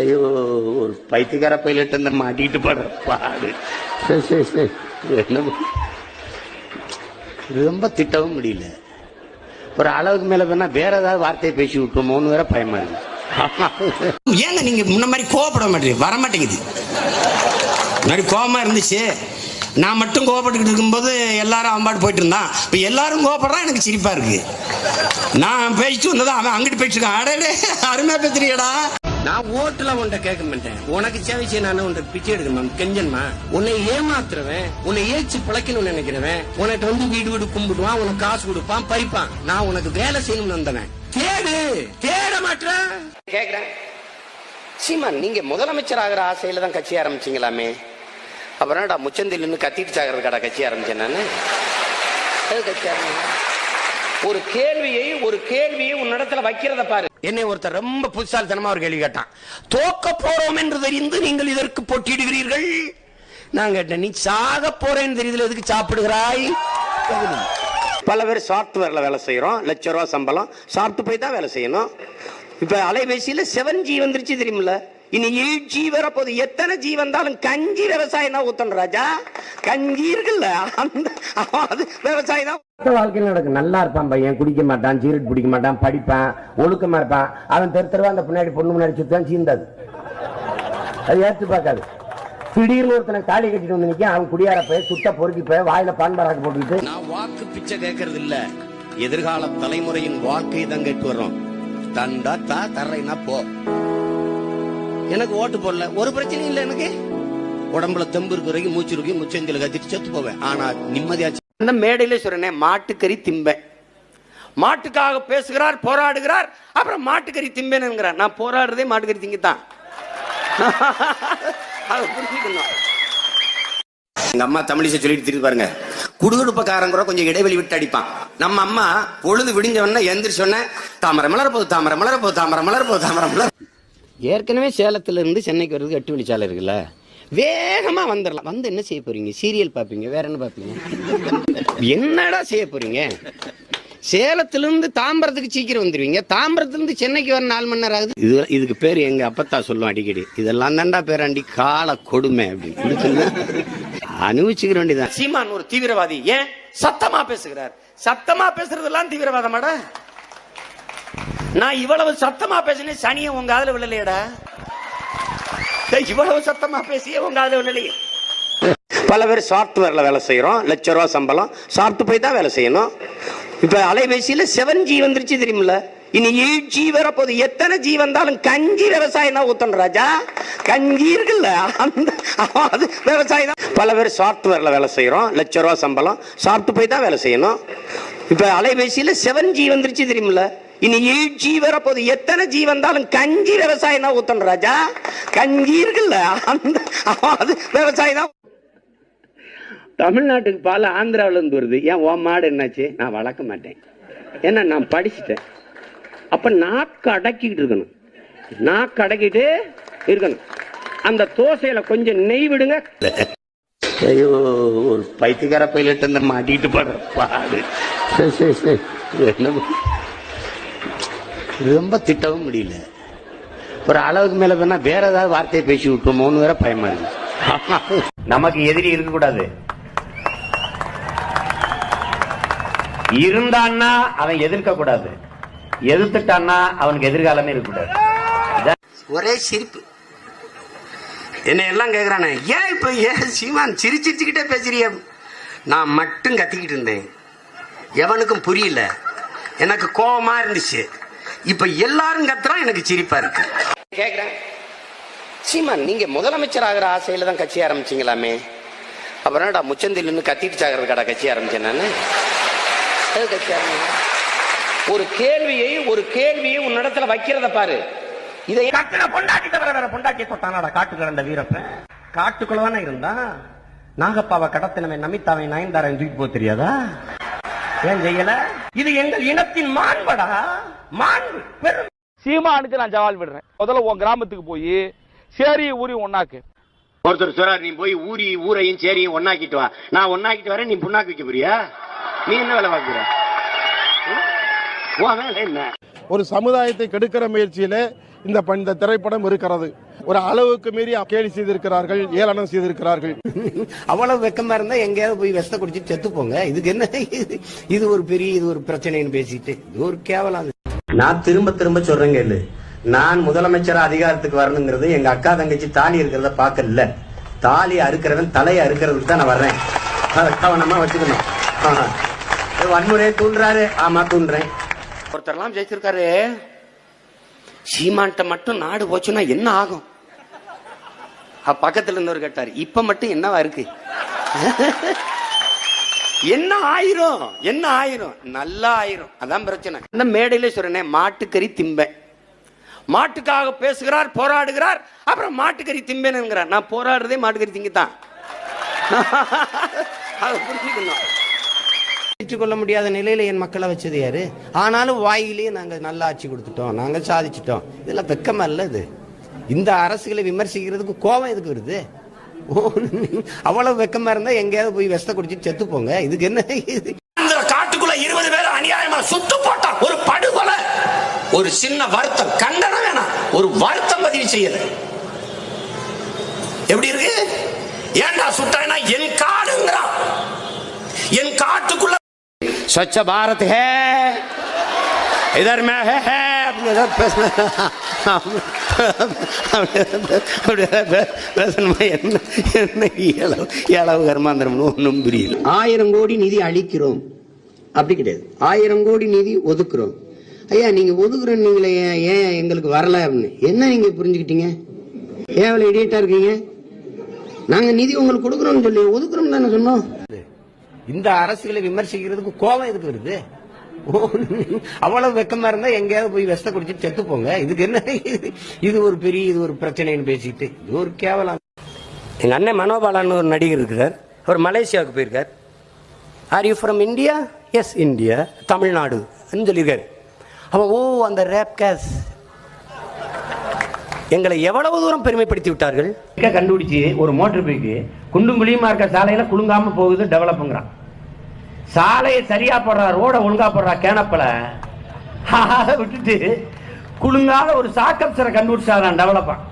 ஐயோ ஒரு பைத்தியக்கார பைலட் அந்த மாட்டிட்டு படுற பாடு சரி சரி சரி என்ன? ரொம்ப திட்டவும் முடியல ஒரு அளவுக்கு மேல வேணா வேற ஏதாவது வார்த்தையை பேசி விட்டுருமோன்னு வேற பயமா இருக்கு ஏங்க நீங்க முன்ன மாதிரி கோவப்பட மாட்டீங்க? வர மாட்டேங்குது. முன்னாடி கோவமா இருந்துச்சு. நான் மட்டும் கோவப்பட்டுக்கிட்டு இருக்கும்போது எல்லாரும் அவன் பாட்டு போயிட்டு இருந்தான். இப்போ எல்லாரும் கோவப்படுறான் எனக்கு சிரிப்பா இருக்கு. நான் பேசிட்டு வந்ததா அவன் அங்கிட்டு பேசிட்டு இருக்கான். அடே அருமையா பேசுறியடா நான் ஓட்டுல உன்ட்ட கேட்க மாட்டேன். உனக்கு சேவை செய்ய நான் உன்ட்ட பிச்சை எடுக்கணும் கெஞ்சன்மா? உன்னை ஏமாத்துறவன் உன்னை ஏச்சு பிழைக்கணும்னு நினைக்கிறவன் உனக்கு வந்து வீடு வீடு கும்பிடுவான் உனக்கு காசு கொடுப்பான் பறிப்பான். நான் உனக்கு வேலை செய்யணும்னு வந்தவன். தேடு தேட மாட்டேன். கேக்குறேன். சீமான் நீங்க முதலமைச்சர் ஆகிற ஆசையில தான் கட்சி ஆரம்பிச்சீங்களாமே? அப்புறம் முச்சந்தில் நின்று கத்திட்டு சாகிறதுக்காடா கட்சி ஆரம்பிச்சேன் நான்? கட்சி ஆரம்பிச்சேன் ஒரு கேள்வியை ஒரு கேள்வியை உன்னிடத்துல வைக்கிறத பாரு. என்னை ஒருத்தர் ரொம்ப புத்திசாலித்தனமா ஒரு கேள்வி கேட்டான். தோக்க போறோம் என்று தெரிந்து நீங்கள் இதற்கு போட்டியிடுகிறீர்கள்? நான் கேட்டேன் நீ சாக போறேன்னு தெரியுதுல எதுக்கு சாப்பிடுகிறாய்? பல பேர் சாஃப்ட்வேர்ல வேலை செய்யறோம் லட்ச ரூபா சம்பளம். சாப்பிட்டு போய் தான் வேலை செய்யணும். இப்ப அலைபேசியில செவன் ஜி வந்துருச்சு தெரியுமில்ல? இனி எயிட் ஜி வரப்போகுது. எத்தனை ஜி வந்தாலும் கஞ்சி விவசாயம் தான் ஊத்தணும் ராஜா. கஞ்சி இருக்குல்ல. அந்த அது விவசாயம் தான் வாழ்க்கையில் நடக்கும் நல்லா இருப்பான் பையன். குடிக்க மாட்டான் சீரட் பிடிக்க மாட்டான் படிப்பான் ஒழுக்கமா இருப்பான். அவன் தெரு தெருவா அந்த பின்னாடி பொண்ணு முன்னாடி சுத்தான் சீந்தாது. அது ஏற்று பார்க்காது. திடீர்னு ஒருத்தனை தாலி கட்டிட்டு வந்து நிக்க அவன் குடியார போய் சுத்த பொறுக்கி போய் வாயில பான் பராக்கு போட்டுக்கிட்டு நான் வாக்கு பிச்சை கேட்கறது இல்ல. எதிர்கால தலைமுறையின் வாழ்க்கை தான் கேட்டு வர்றோம். தந்தா தா தர்றேன்னா போ. எனக்கு ஓட்டு போடல. ஒரு பிரச்சனையும் இல்ல எனக்கு. உடம்புல தெம்பு இருக்கிற வரைக்கும் மூச்சு இருக்கு முச்சந்தில கத்திட்டு செத்து போவேன். ஆனா நிம்மதியாச்சு. அந்த மேடையில சொல்றேனே மாட்டுக்கறி திம்பேன் மாட்டுக்காக பேசுகிறார் போராடுகிறார் அப்புறம் மாட்டுக்கறி திம்பேனுங்கிறார் நான் போராடுறதே மாட்டுக்கறி திங்கத்தான். அதை புரிஞ்சுக்கணும். எங்க அம்மா தமிழிசை சொல்லிட்டு திரிந்து பாருங்க. குடுகுடுப்பக்காரன் கூட கொஞ்சம் இடைவெளி விட்டு அடிப்பான். நம்ம அம்மா பொழுது விடிஞ்சவன எந்திரிச்சோன்ன தாமரை மலர போகுது தாமரை மலர போகுது தாமரை மலர போகுது தாமரை மலர ஏற்கனவே சேலத்துல இருந்து சென்னைக்கு வர்றதுக்கு எட்டு வழிச்சாலை இருக்குல்ல? வேகமா வந்துடலாம் வந்து என்ன செய்ய போறீங்க? சீரியல் பார்ப்பீங்க. வேற என்ன பார்ப்பீங்க? என்னடா செய்ய போறீங்க? சேலத்திலிருந்து தாம்பரத்துக்கு சீக்கிரம் வந்துருவீங்க. தாம்பரத்துலேருந்து சென்னைக்கு வர நாலு மணி நேரம் ஆகுது. இது இதுக்கு பேர் எங்க அப்பத்தா சொல்லும் அடிக்கடி. இதெல்லாம் தான்டா பேராண்டி. கால கொடுமை அப்படின்னு. அனுபவிச்சுக்கிற வேண்டியதான் சீமான் ஒரு தீவிரவாதி. ஏன்? சத்தமா பேசுகிறார். சத்தமா பேசுறதெல்லாம் தீவிரவாதமாடா? நான் இவ்வளவு சத்தமா பேசினேன் சனியை உங்க காதுல விழலையடா. இவ்வளவு சத்தமா பேசியே உங்க காதுல விழலையே. பல பேர் சாஃப்ட்வேரில் வேலை செய்யறோம் லட்ச ரூபா சம்பளம். சாப்பிட்டு போய் தான் வேலை செய்யணும். இப்ப அலைபேசியில செவன் ஜி வந்துருச்சு தெரியுமில்ல? இனி எயிட் ஜி வரப்போகுது எத்தனை ஜி வந்தாலும் கஞ்சி விவசாயம் தான் ஊத்தணும் ராஜா. கஞ்சி இருக்குல்ல அந்த அது விவசாயம் தான். பல பேர் சாஃப்ட்வேரில் வேலை செய்யறோம் லட்ச ரூபா சம்பளம். சாப்பிட்டு போய் தான் வேலை செய்யணும். இப்ப அலைபேசியில செவன் ஜி வந்துருச்சு தெரியுமில்ல? இனி எயிட் ஜி வரப்போகுது. எத்தனை ஜி வந்தாலும் கஞ்சி விவசாயம் தான் ஊத்தணும் ராஜா. கஞ்சி இருக்குல்ல அந்த அது விவசாயம் தான். தமிழ்நாட்டுக்கு பால் ஆந்திராவுல இருந்து வருது. ஏன் உன் மாடு என்னாச்சு? நான் வளர்க்க மாட்டேன். ஏன்னா நான் படிச்சுட்டேன். அப்ப நாக்கு அடக்கிக்கிட்டு இருக்கணும். நாக்கு அடக்கிட்டு இருக்கணும். அந்த தோசையில கொஞ்சம் நெய் விடுங்க. ஐயோ ஒரு பைத்தியக்கார அந்த மாட்டிட்டு படுற பாடு. சரி சரி சரி. என்ன? ரொம்ப திட்டவும் முடியல. ஒரு அளவுக்கு மேல வேணா வேற ஏதாவது வார்த்தையை பேசி விட்டுருமோன்னு வேற பயமா இருக்கு. நமக்கு எதிரி இருக்கக்கூடாது. இருந்தான்னா அவன் எதிர்க்க கூடாது எதிர்த்துட்டான்னா அவனுக்கு எதிர்காலமே இருக்கக்கூடாது. ஒரே சிரிப்பு. என்னை எல்லாம் கேக்குறானே ஏன் இப்ப ஏன் சீமான் சிரிச்சிச்சுக்கிட்டே பேசுறிய? நான் மட்டும் கத்திக்கிட்டு இருந்தேன். எவனுக்கும் புரியல. எனக்கு கோபமா இருந்துச்சு. இப்ப எல்லாரும் கத்துறான் எனக்கு சிரிப்பா இருக்கு. கேக்குறேன். சீமான் நீங்க முதலமைச்சர் ஆகிற ஆசையில தான் கட்சி ஆரம்பிச்சீங்களாமே? அப்புறம் என்னடா முச்சந்தில் நின்று கத்திட்டு சாகிறதுக்காடா கட்சி ஆரம்பிச்சேன் நான்? கட்சி ஆரம்பிச்சீங்க? ஒரு கேள்வியை ஒரு கேள்வியை உன்னிடத்துல வைக்கிறத பாரு. இதை கட்டின பொண்டாட்டி தவிர வேற பொண்டாட்டி தொட்டானாடா காட்டு கிடந்த வீரப்ப? காட்டுக்குள்ளதானே இருந்தா? நாகப்பாவை கடத்தினவன் நமிதாவை நயன்தாரன் தூக்கி போக தெரியாதா? ஏன் செய்யல? இது எங்கள் இனத்தின் மாண்படா? மாண்பு பெரும். சீமானுக்கு நான் சவால் விடுறேன். முதல்ல உன் கிராமத்துக்கு போய் சேரி ஊரி ஒன்னாக்கு ஒருத்தர் சொல்றாரு நீ போய் ஊரி ஊரையும் சேரியும் ஒன்னாக்கிட்டு வா. நான் ஒன்னாக்கிட்டு வரேன் நீ புண்ணாக்கு வைக்க போறியா? நீ என்ன வேலை பார்க்குற? என்ன? ஒரு சமுதாயத்தை கெடுக்கிற முயற்சியில இந்த இந்த திரைப்படம் இருக்கிறது. ஒரு அளவுக்கு மீறி கேலி செய்திருக்கிறார்கள் ஏளனம் செய்திருக்கிறார்கள். அவ்வளவு வெக்கமா இருந்தா எங்கேயாவது போய் விஷத்தை குடிச்சு செத்து போங்க. இதுக்கு என்ன? இது? ஒரு பெரிய இது ஒரு பிரச்சனைன்னு பேசிட்டு இது ஒரு கேவலம். நான் திரும்ப திரும்ப சொல்றேங்க இல்ல நான் முதலமைச்சரா அதிகாரத்துக்கு வரணுங்கிறது எங்க அக்கா தங்கச்சி தாலி இருக்கிறத பார்க்கல. தாலி அறுக்கிறவன் தலையை அறுக்கிறதுக்கு தான் நான் வர்றேன். அதை கவனமா வச்சுக்கணும். வன்முறையை தூண்டுறாரு. ஆமா தூண்டுறேன். ஒருத்தர்லாம் ஜெயிச்சிருக்காரு. சீமான்ட்ட மட்டும் நாடு போச்சுன்னா என்ன ஆகும்? பக்கத்துல இருந்தவர் கேட்டாரு. இப்ப மட்டும் என்னவா இருக்கு? என்ன ஆயிரும்? என்ன ஆயிரும்? நல்லா ஆயிரும். அதான் பிரச்சனை. அந்த மேடையில சொல்றேனே மாட்டுக்கறி திம்பேன் மாட்டுக்காக பேசுகிறார் போராடுகிறார் அப்புறம் மாட்டுக்கறி திம்பேனுங்கிறார் நான் போராடுறதே மாட்டுக்கறி திங்கத்தான். அதை புரிஞ்சுக்கணும். கொள்ள முடியாத நிலையில என் மக்களை வச்சது யாரு? ஆனாலும் வாயிலேயே நாங்க நல்லா ஆட்சி கொடுத்துட்டோம். நாங்க சாதிச்சிட்டோம். இதெல்லாம் வெக்கமா இல்ல இது. இந்த அரசுகளை விமர்சிக்கிறதுக்கு கோபம் எதுக்கு வருது? அவ்வளவு வெக்கமா இருந்தா எங்கேயாவது போய் விஷத்தை குடிச்சிட்டு செத்து போங்க இதுக்கு என்ன இது? அந்த காட்டுக்குள்ள இருபது பேர் அநியாயமா சுட்டு போட்டான் ஒரு படுகொலை ஒரு சின்ன வருத்தம் கண்டனம் வேணாம் ஒரு வருத்தம் பதிவு செய்யல எப்படி இருக்கு ஏன்டா சுட்டானா என் காடுங்கிறான் என் காட்டுக்குள்ள स्वच्छ भारत है इधर में है, है அப்படின்னு ஏதாவது பேச- அப்படி பேசணுமா என்ன கர்மாந்திரம்னு ஒன்றும் புரியல ஆயிரம் கோடி நிதி அளிக்கிறோம். அப்படி கிடையாது. ஆயிரம் கோடி நிதி ஒதுக்குறோம். ஐயா நீங்க ஒதுக்குற நீங்களே ஏன் எங்களுக்கு வரல அப்படின்னு? என்ன நீங்க புரிஞ்சுக்கிட்டீங்க? ஏன் இவ்வளவு இடியட்டா இருக்கீங்க? நாங்க நிதி உங்களுக்கு கொடுக்குறோம்னு சொல்லி ஒதுக்குறோம் தானே சொன்னோம். இந்த அரசுகளை விமர்சிக்கிறதுக்கு கோபம் எதுக்கு வருது? அவ்வளவு வெக்கமா இருந்தா எங்கேயாவது போய் விஷத்தை குடிச்சிட்டு செத்து போங்க. இதுக்கு என்ன? இது? ஒரு பெரிய இது ஒரு பிரச்சனைன்னு பேசிட்டு. இது ஒரு கேவலம். எங்க அண்ணன் மனோபாலான்னு ஒரு நடிகர் இருக்கிறார். அவர் மலேசியாவுக்கு போயிருக்கார். Are you from India yes India Tamil Nadu. சொல்லியிருக்காரு. அவன் ஓ அந்த ரேப் கேஸ் எங்களை எவ்வளவு தூரம் பெருமைப்படுத்தி விட்டார்கள்? கண்டுபிடிச்சு ஒரு மோட்டர் பைக்கு குண்டும் குழியுமா இருக்க சாலையில குலுங்காம போகுது டெவலப்புங்கிறான் சாலையை சரியா போடுறா ரோட ஒழுங்கா போடுறா கேனப்பல அதை விட்டுட்டு குழுங்கால ஒரு சாக்கப்சரை கண்டுபிடிச்சாரான் டெவலப்பான்